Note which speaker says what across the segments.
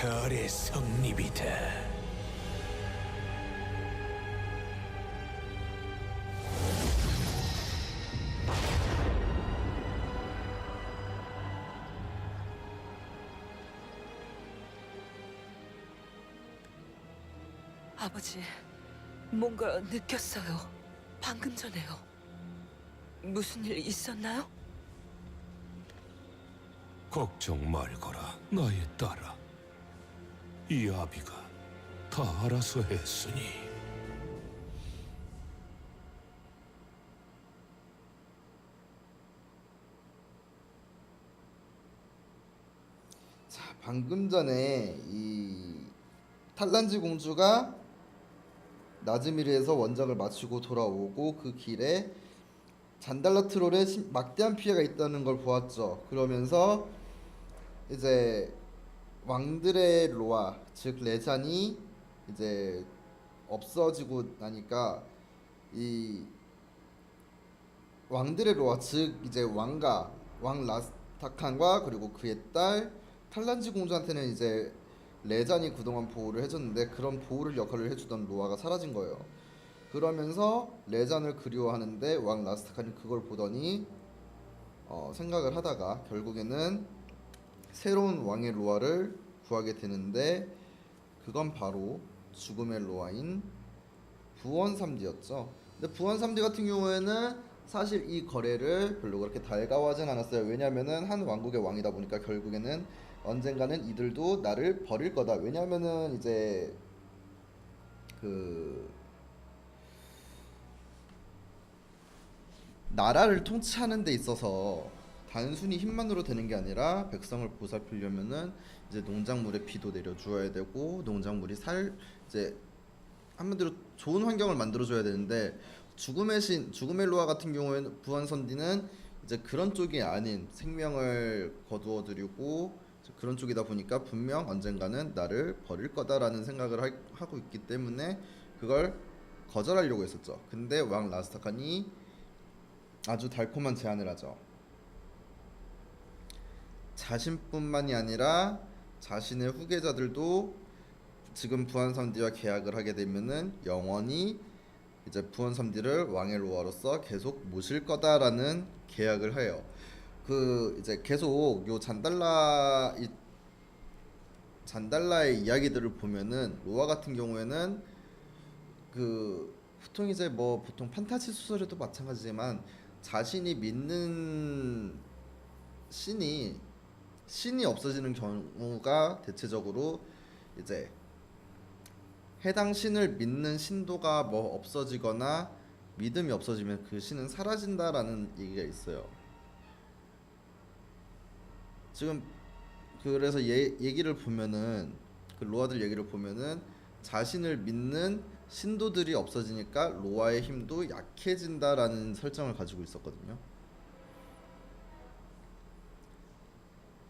Speaker 1: 거래 성립이다.
Speaker 2: 아버지, 뭔가 느꼈어요. 방금 전에요. 무슨 일 있었나요?
Speaker 1: 걱정 말거라, 나의 딸아. 이 아비가 다 알아서 했으니.
Speaker 3: 자, 방금 전에 이 탈란지 공주가 나즈미르에서 원작을 마치고 돌아오고 그 길에 잔달라 트롤에 심- 막대한 피해가 있다는 걸 보았죠. 그러면서 이제 왕들의 로아 즉 레잔이 이제 없어지고 나니까 이 왕들의 로아 즉 이제 왕가 왕 라스타칸과 그리고 그의 딸 탈란지 공주한테는 이제 레잔이 그동안 보호를 해줬는데 그런 보호를 역할을 해주던 로아가 사라진 거예요. 그러면서 레잔을 그리워하는데 왕 라스타칸이 그걸 보더니 어, 생각을 하다가 결국에는 새로운 왕의 로아를 구하게 되는데 그건 바로 죽음의 로아인 부원 3D였죠. 근데 부원 3D 같은 경우에는 사실 이 거래를 별로 그렇게 달가워하진 않았어요. 왜냐면은 한 왕국의 왕이다 보니까 결국에는 언젠가는 이들도 나를 버릴 거다. 왜냐면은 이제 그 나라를 통치하는 데 있어서 단순히 힘만으로 되는 게 아니라 백성을 보살피려면은 이제 농작물에 비도 내려주어야 되고 농작물이 살 이제 한마디로 좋은 환경을 만들어줘야 되는데 죽음의 신 죽음의 로아 같은 경우에는 부안선디는 이제 그런 쪽이 아닌 생명을 거두어들이고 그런 쪽이다 보니까 분명 언젠가는 나를 버릴 거다라는 생각을 하, 하고 있기 때문에 그걸 거절하려고 했었죠. 근데 왕 라스타칸이 아주 달콤한 제안을 하죠. 자신뿐만이 아니라 자신의 후계자들도 지금 부안삼디와 계약을 하게 되면은 영원히 이제 부안삼디를 왕의 로아로서 계속 모실 거다라는 계약을 해요. 그 이제 계속 요 잔달라 이 잔달라의 이야기들을 보면은 로아 같은 경우에는 그 보통 이제 뭐 보통 판타지 소설에도 마찬가지지만 자신이 믿는 신이 신이 없어지는 경우가 대체적으로 이제 해당 신을 믿는 신도가 뭐 없어지거나 믿음이 없어지면 그 신은 사라진다라는 얘기가 있어요. 지금 그래서 얘, 얘기를 보면은 그 로아들 얘기를 보면은 자신을 믿는 신도들이 없어지니까 로아의 힘도 약해진다라는 설정을 가지고 있었거든요.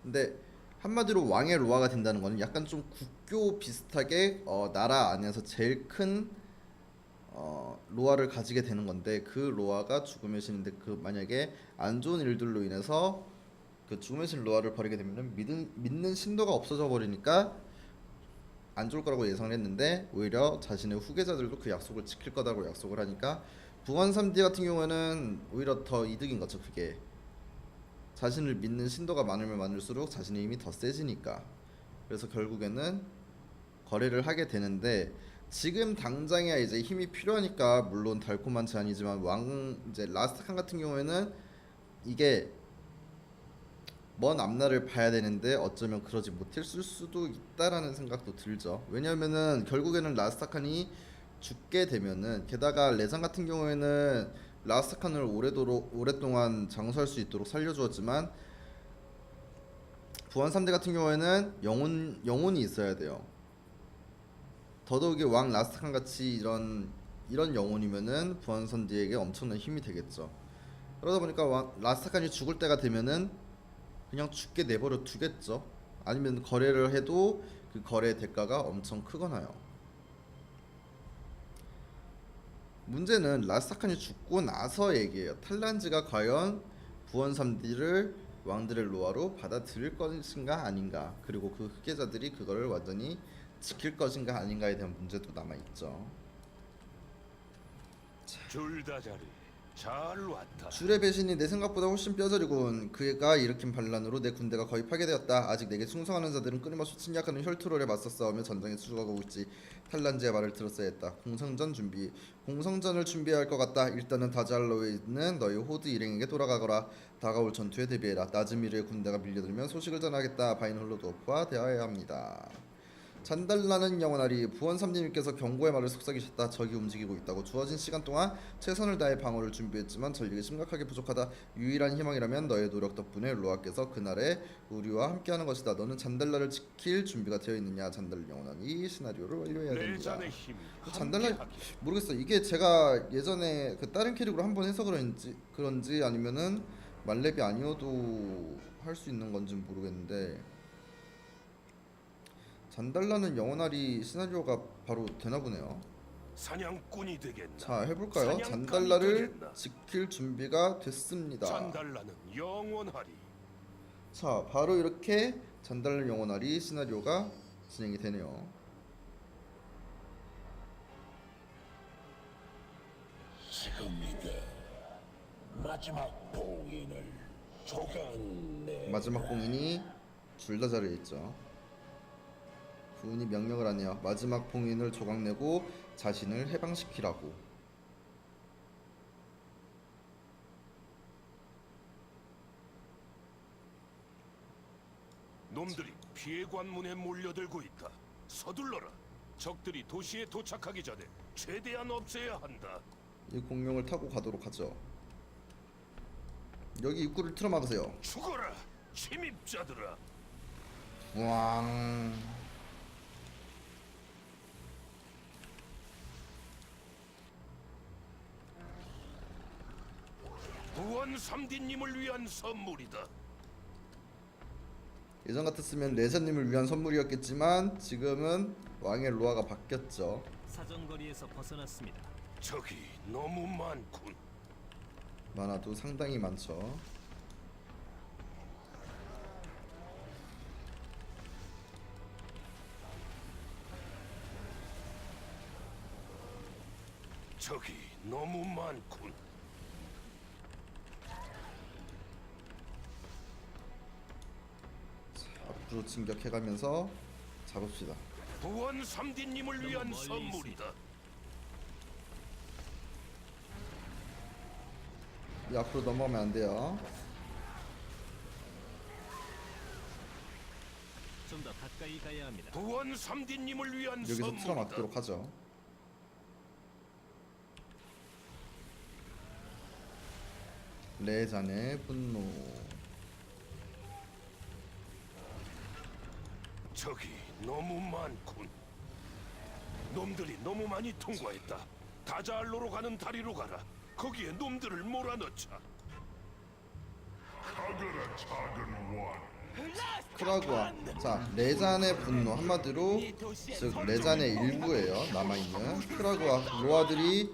Speaker 3: 근데 한마디로 왕의 로아가 된다는 거는 약간 좀 국교 비슷하게 어, 나라 안에서 제일 큰 어, 로아를 가지게 되는 건데 그 로아가 죽음의 신인데 그 만약에 안 좋은 일들로 인해서 그 죽음의 신 로아를 버리게 되면은 믿는 믿는 신도가 없어져 버리니까 안 좋을 거라고 예상을 했는데 오히려 자신의 후계자들도 그 약속을 지킬 거다고 약속을 하니까 부원 3D 같은 경우에는 오히려 더 이득인 거죠 그게 자신을 믿는 신도가 많으면 많을수록 자신의 힘이 더 세지니까 그래서 결국에는 거래를 하게 되는데 지금 당장이야 이제 힘이 필요하니까 물론 달콤한 제안이지만 왕 이제 라스타칸 같은 경우에는 이게 먼 앞날을 봐야 되는데 어쩌면 그러지 못했을 수도 있다라는 생각도 들죠. 왜냐면은 결국에는 라스타칸이 죽게 되면은 게다가 레장 같은 경우에는 라스타칸을 오래도록 오랫동안 장수할 수 있도록 살려주었지만 부한 3대 같은 경우에는 영혼 영혼이 있어야 돼요. 더더욱이 왕 라스타칸 같이 이런 이런 영혼이면은 부한 선디에게 엄청난 힘이 되겠죠. 그러다 보니까 왕, 라스타칸이 죽을 때가 되면은 그냥 죽게 내버려 두겠죠. 아니면 거래를 해도 그 거래 대가가 엄청 크거나요. 문제는 라스타칸이 죽고 나서 얘기해요. 탈란지가 과연 부원 3D를 왕들의 로아로 받아들일 것인가 아닌가 그리고 그 흑계자들이 그거를 완전히 지킬 것인가 아닌가에 대한 문제도 남아 있죠.
Speaker 1: 줄다자리 잘 왔다.
Speaker 3: 줄의 배신이 내 생각보다 훨씬 뼈저리군. 그가 일으킨 반란으로 내 군대가 거의 파괴되었다. 아직 내게 충성하는 자들은 끊임없이 침략하는 혈투롤에 맞서 싸우며 전장에 수주하고 있지. 탈란지의 말을 들었어야 했다. 공성전 준비. 공성전을 준비해야 할 것 같다. 일단은 다잘로에 있는 너희 호드 일행에게 돌아가거라. 다가올 전투에 대비해라. 나즈미르의 군대가 밀려들면 소식을 전하겠다. 바인 홀로도프와 대화해야 합니다. 잔달라는 영원하리 부원 삼님께서 경고의 말을 속삭이셨다. 적이 움직이고 있다고 주어진 시간 동안 최선을 다해 방어를 준비했지만 전력이 심각하게 부족하다. 유일한 희망이라면 너의 노력 덕분에 로아께서 그날에 우리와 함께하는 것이다. 너는 잔달라를 지킬 준비가 되어 있느냐? 잔달 영원하니 시나리오를 완료해야
Speaker 1: 내
Speaker 3: 됩니다. 그 잔달라. 모르겠어. 이게 제가 예전에 그 다른 캐릭으로 한번 해서 그런지 그런지 아니면은 말렙이 아니어도 할 수 있는 건지 는 모르겠는데 잔달라는 영원하리 시나리오가 바로 되나 보네요.
Speaker 1: 사냥꾼이 되겠나?
Speaker 3: 자 해볼까요?
Speaker 1: 사냥감이
Speaker 3: 잔달라를
Speaker 1: 되겠나?
Speaker 3: 지킬 준비가 됐습니다.
Speaker 1: 잔달라는 영원하리.
Speaker 3: 자 바로 이렇게 잔달라 영원하리 시나리오가 진행이 되네요.
Speaker 4: 지금이다. 마지막 봉인을 조각내.
Speaker 3: 마지막 봉인이 줄다 자리에 있죠. 부인이 명령을 하네요. 마지막 봉인을 조각내고 자신을 해방시키라고.
Speaker 1: 놈들이 피해 관문에 몰려들고 있다. 서둘러라. 적들이 도시에 도착하기 전에 최대한 없애야 한다.
Speaker 3: 이 공룡을 타고 가도록 하죠. 여기 입구를 틀어막으세요.
Speaker 1: 죽어라, 침입자들아.
Speaker 3: 왕.
Speaker 1: 부원 삼디님을 위한 선물이다.
Speaker 3: 예전 같았으면 레자님을 위한 선물이었겠지만 지금은 왕의 로아가 바뀌었죠.
Speaker 5: 사정거리에서 벗어났습니다.
Speaker 1: 적이 너무 많군.
Speaker 3: 만화도 상당히 많죠.
Speaker 1: 적이 너무 많군.
Speaker 3: 앞으로 진격해가면서 잡읍시다.
Speaker 1: 부원 삼디님을 위한
Speaker 5: 멀리
Speaker 1: 선물이다.
Speaker 3: 이 앞으로 넘어가면 안 돼요.
Speaker 5: 좀 더 가까이 가야 합니다.
Speaker 1: 부원 삼디님을 위한
Speaker 3: 여기서
Speaker 1: 선물이다.
Speaker 3: 틀어막도록 하죠. 레잔의 분노.
Speaker 1: 적이 너무 많군. 놈들이 너무 많이 통과했다. 다자알로로 가는 다리로 가라. 거기에 놈들을 몰아넣자.
Speaker 3: 크라구아. 자, 레잔의 분노 한마디로 즉 레잔의 일부예요. 남아 있는 크라구아 로아들이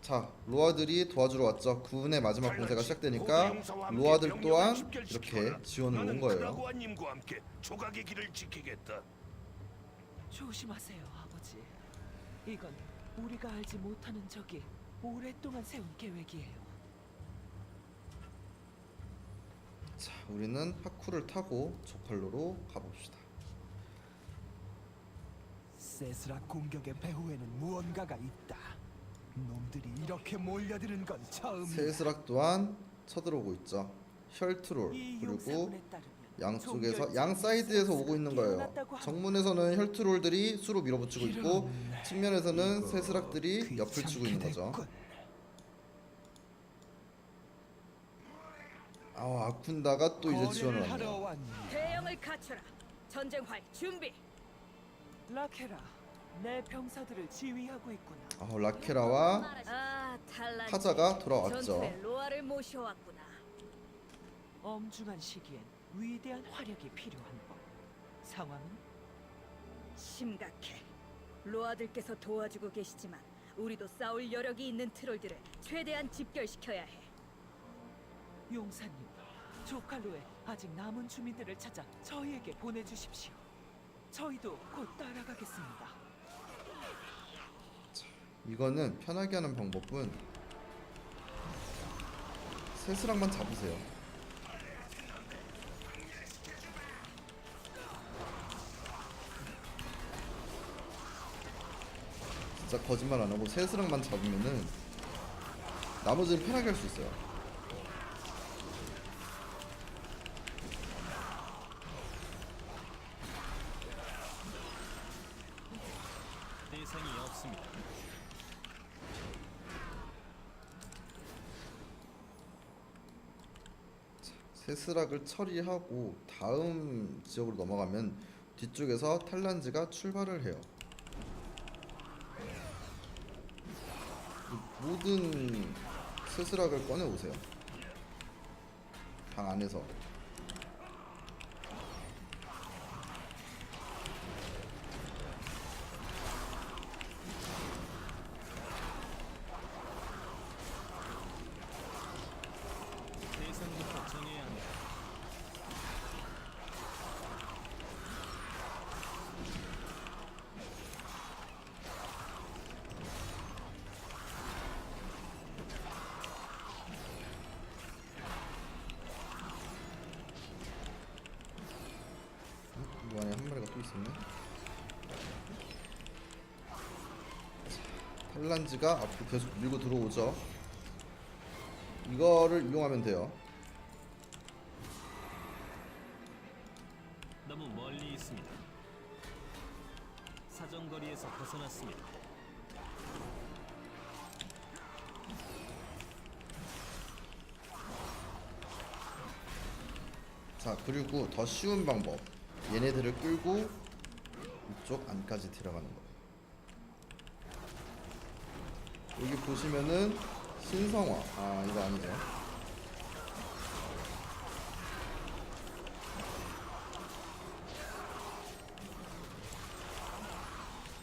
Speaker 3: 자 로아들이 도와주러 왔죠. 구운의 마지막 공세가 시작되니까 로아들 또한 이렇게 지원을 온 거예요.
Speaker 1: 크라고아님과 함께 조각의 길을 지키겠다.
Speaker 2: 조심하세요, 아버지. 이건 우리가 알지 못하는 적이 오랫동안 세운 계획이에요.
Speaker 3: 자, 우리는 하쿠를 타고 조칼로로 가봅시다.
Speaker 6: 세스락 공격의 배후에는 무언가가 있다. 놈들이 이렇게 몰려드는 건 처음이야.
Speaker 3: 세스락 또한 쳐들어오고 있죠. 혈트롤
Speaker 2: 이
Speaker 3: 그리고 양쪽에서 양 사이드에서 오고 있는 거예요.
Speaker 2: 합니다.
Speaker 3: 정문에서는 혈트롤들이 수로 밀어붙이고 있고 측면에서는 세스락들이 옆을 치고 있는 거죠. 아 아쿤다가 또 이제 지원을.
Speaker 6: 왔니?
Speaker 7: 대형을 갖춰라. 전쟁활 준비.
Speaker 2: 라케라, 내 병사들을 지휘하고 있구나.
Speaker 3: 아 라케라와
Speaker 7: 아, 탈란.
Speaker 3: 타자가 돌아왔죠.
Speaker 7: 전투에 로아를 모셔왔구나.
Speaker 2: 엄중한 시기엔 위대한 화력이 필요한 법. 상황은
Speaker 7: 심각해. 로아들께서 도와주고 계시지만 우리도 싸울 여력이 있는 트롤들을 최대한 집결시켜야 해.
Speaker 2: 용사님, 조칼로에 아직 남은 주민들을 찾아 저희에게 보내주십시오. 저희도 곧 따라가겠습니다.
Speaker 3: 이거는 편하게 하는 방법은 세스랑만 잡으세요. 진짜 거짓말 안 하고 세스랑만 잡으면은 나머지는 편하게 할 수 있어요.
Speaker 5: 대상이 없습니다.
Speaker 3: 세스락을 처리하고 다음 지역으로 넘어가면 뒤쪽에서 탈란지가 출발을 해요. 이 모든 세스락을 꺼내 오세요. 방 안에서.
Speaker 5: 대상부터 정해야 합니다.
Speaker 3: 이 안에 한 마리가 또 있었네. 탈란지가 앞으로 계속 밀고 들어오죠. 이거를 이용하면 돼요.
Speaker 5: 너무 멀리 있습니다. 사정거리에서 벗어났습니다.
Speaker 3: 자 그리고 더 쉬운 방법 얘네들을 끌고 이쪽 안까지 들어가는 거예요. 여기 보시면은 신성화. 아 이거 아니죠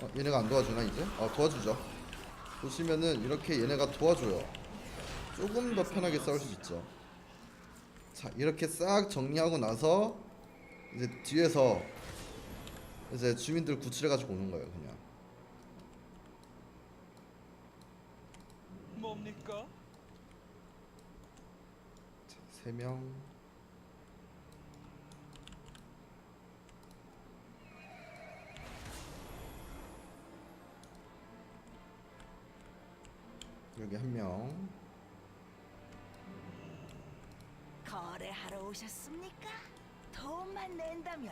Speaker 3: 어, 얘네가 안 도와주나 이제? 어 도와주죠. 보시면은 이렇게 얘네가 도와줘요. 조금 더 편하게 싸울 수 있죠. 자 이렇게 싹 정리하고 나서 이제 뒤에서 이제 주민들 구출해가지고 오는 거예요 그냥
Speaker 6: 뭡니까?
Speaker 3: 세명 여기 한명
Speaker 8: 거래하러 오셨습니까? 돈만 낸다면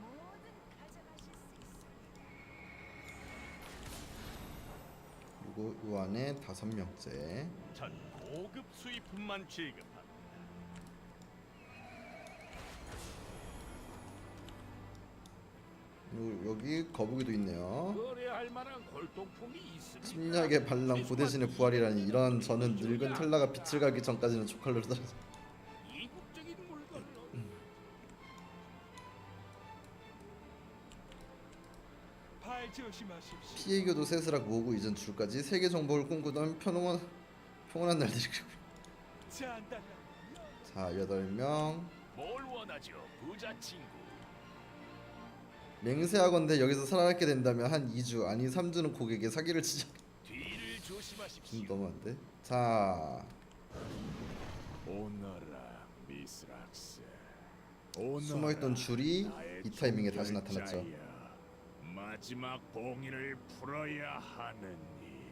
Speaker 8: 뭐든 가져가실 수 있습니다.
Speaker 3: 그리고 요 안에 다섯 명째
Speaker 1: 전 고급 수입품만 취급합니다.
Speaker 3: 그리고 여기 거북이도 있네요
Speaker 1: 거래할 만한 골동품이 있습니다.
Speaker 3: 침략의 반란 고대신의 부활이라니 이런 저는 늙은 텔라가 빛을 가기 전까지는 조칼로 떨어져 피해교도 세스락 모으고 이전 줄까지 세계 정복을 꿈꾸던 평온한 평온한 날들이. 자 여덟 명
Speaker 1: 뭘 원하죠, 부자 친구?
Speaker 3: 맹세하건대 여기서 살아남게 된다면 한 2주 아니 3주는 고객에게 사기를 치자
Speaker 1: 뒤를
Speaker 3: 좀
Speaker 1: 조심하십시오.
Speaker 3: 너무한데 자
Speaker 9: 오너라 미스락스
Speaker 3: 숨어있던 줄이 이 타이밍에 다시 나타났죠
Speaker 9: 마지막 봉인을 풀어야 하느니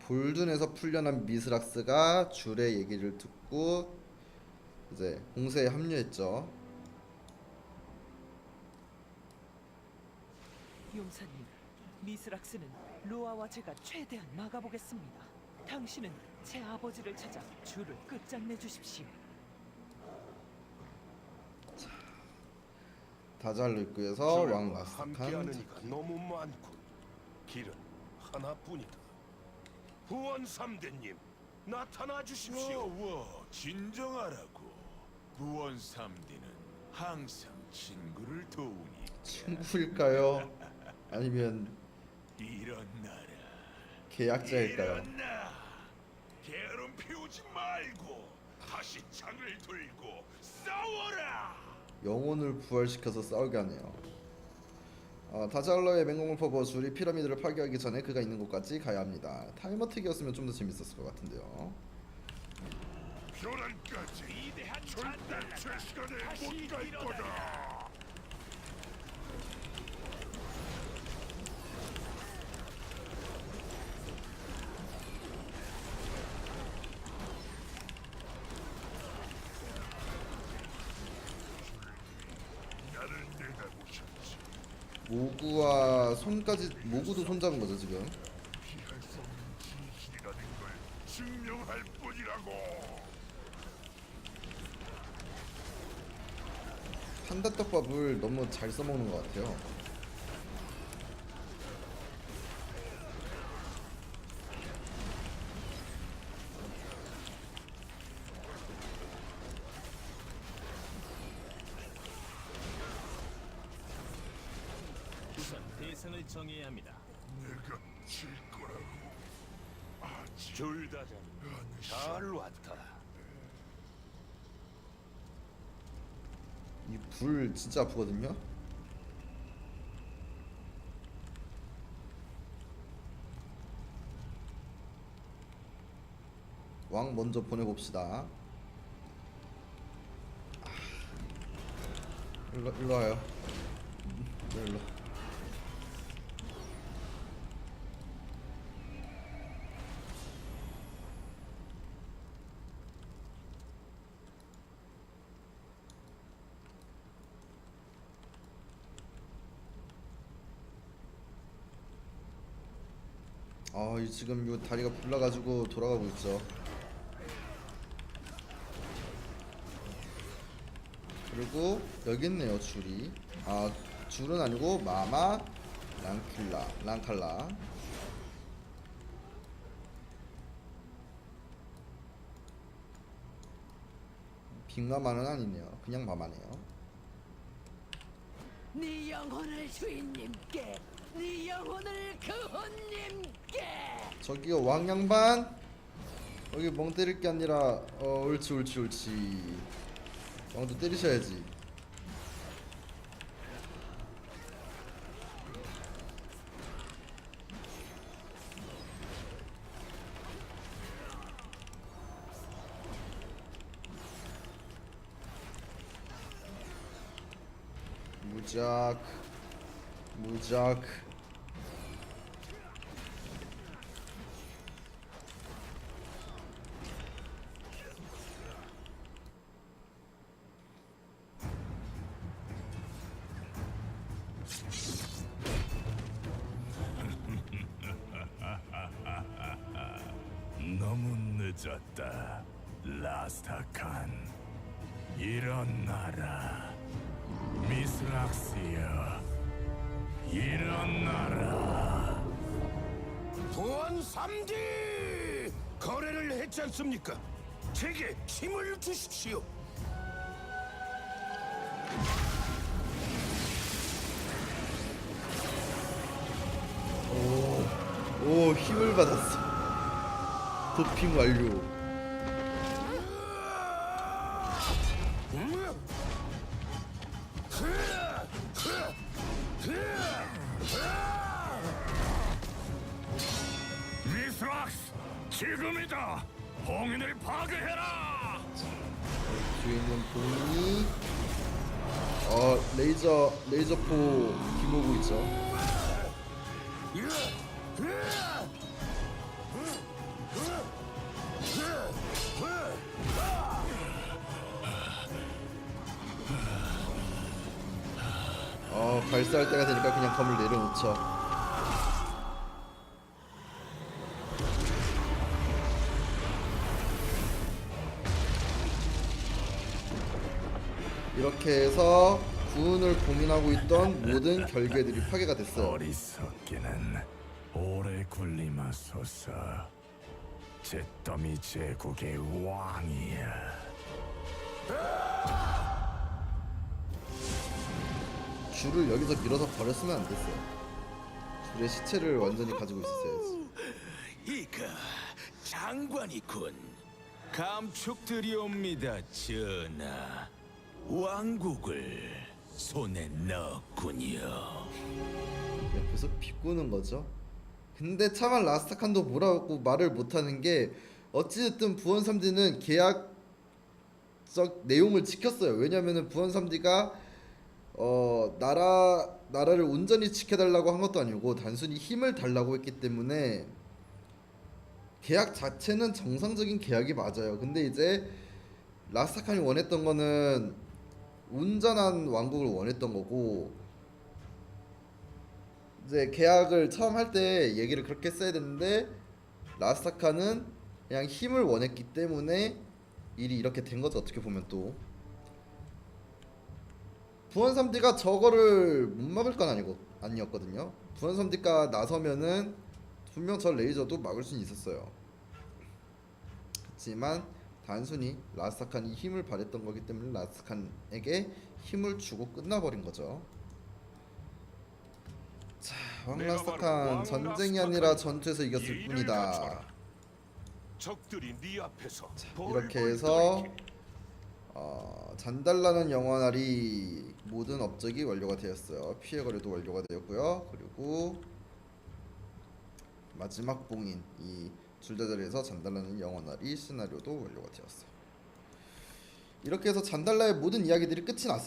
Speaker 3: 볼둔에서 풀려난 미스락스가 줄의 얘기를 듣고 이제 공세에 합류했죠
Speaker 2: 용사님, 미스락스는 로아와 제가 최대한 막아보겠습니다. 당신은 제 아버지를 찾아 줄을 끝장내 주십시오.
Speaker 3: 다잘로 입구에서 왕
Speaker 1: 저녁과 함께하는
Speaker 3: 마스칸
Speaker 1: 이가 너무 많군. 길은 하나뿐이다. 후원 삼대님 나타나 주십시오.
Speaker 9: 와 진정하라고 구원 삼디는 항상 친구를 도우니
Speaker 3: 친구일까요? 아니면
Speaker 9: 이런 나라
Speaker 3: 계약자일까요?
Speaker 9: 나 게으름 피우지 말고 다시 창을 들고 싸워라.
Speaker 3: 영혼을 부활시켜서 싸우게 하네요. 어, 다잘러의 맹공을 퍼부어 줄이 피라미드를 파괴하기 전에 그가 있는 곳까지 가야 합니다. 타이머틱이었으면 좀 더 재밌었을 것 같은데요.
Speaker 9: 교란까지 절대 제 시간에 못갈 거다. 나를 내다보셨지.
Speaker 3: 모구와 손까지 모구도 손 잡은 거죠 지금.
Speaker 9: 피할 수 없는 진실이라는 걸 증명할 뿐이라고.
Speaker 3: 판다떡밥을 너무 잘 써먹는 것 같아요.
Speaker 5: 우선 대상을 정해야 합니다.
Speaker 9: 내가 질 거라고.
Speaker 1: 둘다 잘 왔다.
Speaker 3: 이 불 진짜 아프거든요. 왕 먼저 보내봅시다. 아. 일로 일로 와요. 음, 일로. 아, 이 지금 요 다리가 불나가지고 돌아가고 있죠. 그리고 여기 있네요 줄이. 아 줄은 아니고 마마 랑킬라 랑칼라. 빅마마는 아니네요. 그냥 마마네요.
Speaker 8: 네 영혼을 주인님께, 네 영혼을 그혼님께.
Speaker 3: 저기요 왕양반! 여기 멍 때릴 게 아니라 어 옳지 옳지 옳지. 왕도 때리셔야지. 무작 무작
Speaker 9: 너무 늦었다, 라스타칸. 일어나라, 미스락스여. 일어나라.
Speaker 1: 보안 3D 거래를 했지 않습니까? 제게 힘을 주십시오.
Speaker 3: 오 힘을 받았어 도핑 완료
Speaker 9: 지금이다. 봉인을 파괴해라.
Speaker 3: 뒤에 있는 봉이 어 레이저 레이저포 기모고 있죠 어 발사할 때가 되니까 그냥 검을 내려놓죠 이렇게 해서 구운을 고민하고 있던 모든 결계들이 파괴가 됐어요.
Speaker 9: 어리석기는 오래 굴리마소서. 잿더미 제국의 왕이야.
Speaker 3: 줄을 여기서 밀어서 버렸으면 안 됐어요. 줄의 시체를 완전히 가지고 있었어야지.
Speaker 4: 이거 장관이군.
Speaker 5: 감축드리옵니다, 전하. 왕국을 손에 넣었군요.
Speaker 3: 옆에서 비꼬는 거죠. 근데 차만 라스타칸도 뭐라고 말을 못하는 게 어찌됐든 부원 3D는 계약적 내용을 지켰어요. 왜냐면은 부원 3D가 어 나라 나라를 온전히 지켜달라고 한 것도 아니고 단순히 힘을 달라고 했기 때문에 계약 자체는 정상적인 계약이 맞아요. 근데 이제 라스타칸이 원했던 거는 온전한 왕국을 원했던 거고 이제 계약을 처음 할 때 얘기를 그렇게 했어야 되는데 라스타카는 그냥 힘을 원했기 때문에 일이 이렇게 된 거죠 어떻게 보면 또. 부원 3D가 저거를 못 막을 건 아니고 아니었거든요. 부원 3D가 나서면은 분명 저 레이저도 막을 수는 있었어요. 그렇지만 단순히 라스타칸이 힘을 발휘했던 거기 때문에 라스타칸에게 힘을 주고 끝나버린 거죠 자, 왕 전쟁이
Speaker 1: 라스타칸이다.
Speaker 3: 아니라 전투에서 이겼을 뿐이다.
Speaker 1: 네 앞에서
Speaker 3: 이렇게 해서. 어, 잔달라는 영원알이 모든 업적이 완료가 되었어요. 피해 거래도 완료가 되었고요. 그리고 마지막 봉인 이 줄자자리에서 잔달라는 영원알이 시나리오도 완료가 되었어요. 이렇게 해서 잔달라의 모든 이야기들이 끝이 났습니다.